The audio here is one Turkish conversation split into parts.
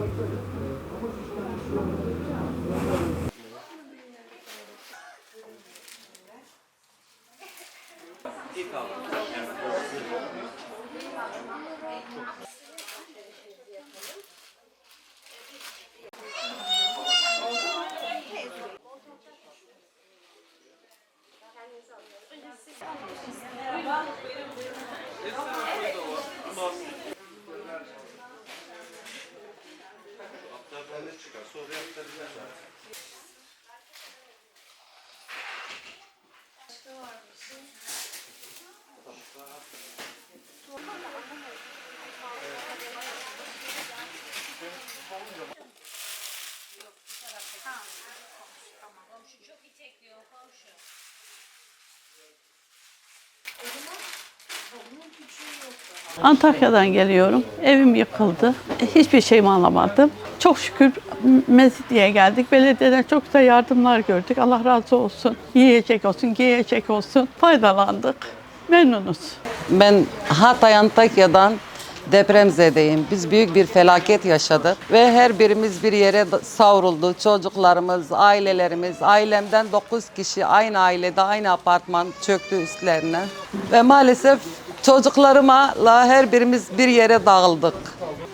İlk aldım. Merhaba. Benim, benim. Antakya'dan geliyorum. Evim yıkıldı. Hiçbir şeyimi alamadım. Çok şükür Mezitli'ye geldik. Belediyeden çok da yardımlar gördük. Allah razı olsun. Yiyecek olsun, giyecek olsun. Faydalandık. Memnunuz. Ben Hatay Antakya'dan depremzedeyim. Biz büyük bir felaket yaşadık ve her birimiz bir yere savruldu. Çocuklarımız, ailelerimiz, ailemden 9 kişi aynı ailede, aynı apartman çöktü üstlerine. Ve maalesef çocuklarıma her birimiz bir yere dağıldık.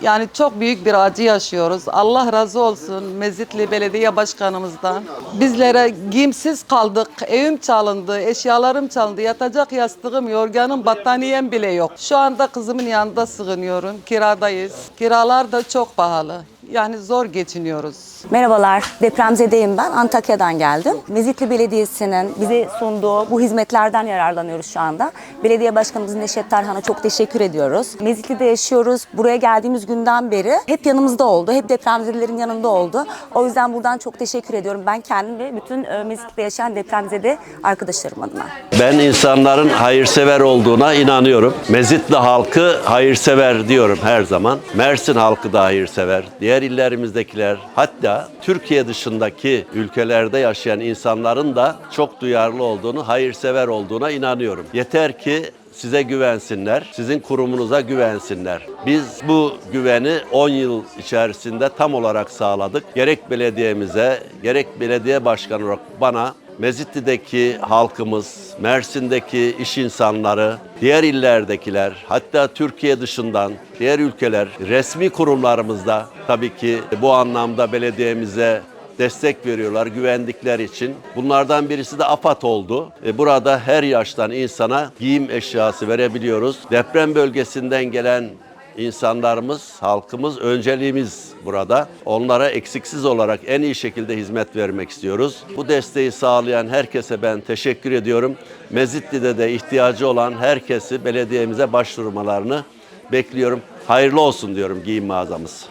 Yani çok büyük bir acı yaşıyoruz. Allah razı olsun Mezitli Belediye Başkanımızdan. Bizlere giyimsiz kaldık. Evim çalındı, eşyalarım çalındı. Yatacak yastığım, yorganım, battaniyem bile yok. Şu anda kızımın yanında sığınıyorum. Kiradayız. Kiralar da çok pahalı. Yani zor geçiniyoruz. Merhabalar, depremzedeyim ben. Antakya'dan geldim. Mezitli Belediyesi'nin bize sunduğu bu hizmetlerden yararlanıyoruz şu anda. Belediye Başkanımız Neşet Tarhan'a çok teşekkür ediyoruz. Mezitli'de yaşıyoruz. Buraya geldiğimiz günden beri hep yanımızda oldu. Hep depremzedelerin yanında oldu. O yüzden buradan çok teşekkür ediyorum. Ben kendim ve bütün e, Mezitli'de yaşayan depremzede arkadaşlarım adına. Ben insanların hayırsever olduğuna inanıyorum. Mezitli halkı hayırsever diyorum her zaman. Mersin halkı da hayırsever. Diğer illerimiizdekiler hatta Türkiye dışındaki ülkelerde yaşayan insanların da çok duyarlı olduğunu, hayırsever olduğuna inanıyorum. Yeter ki size güvensinler, sizin kurumunuza güvensinler. Biz bu güveni 10 yıl içerisinde tam olarak sağladık. Gerek belediyemize, gerek belediye başkanı olarak bana Mezitli'deki halkımız, Mersin'deki iş insanları, diğer illerdekiler, hatta Türkiye dışından diğer ülkeler, resmi kurumlarımızda tabii ki bu anlamda belediyemize destek veriyorlar güvendikleri için. Bunlardan birisi de AFAD oldu. E, Burada her yaştan insana giyim eşyası verebiliyoruz. Deprem bölgesinden gelen insanlarımız, halkımız önceliğimiz burada. Onlara eksiksiz olarak en iyi şekilde hizmet vermek istiyoruz. Bu desteği sağlayan herkese ben teşekkür ediyorum. Mezitli'de de ihtiyacı olan herkesi belediyemize başvurmalarını bekliyorum. Hayırlı olsun diyorum giyim mağazamız.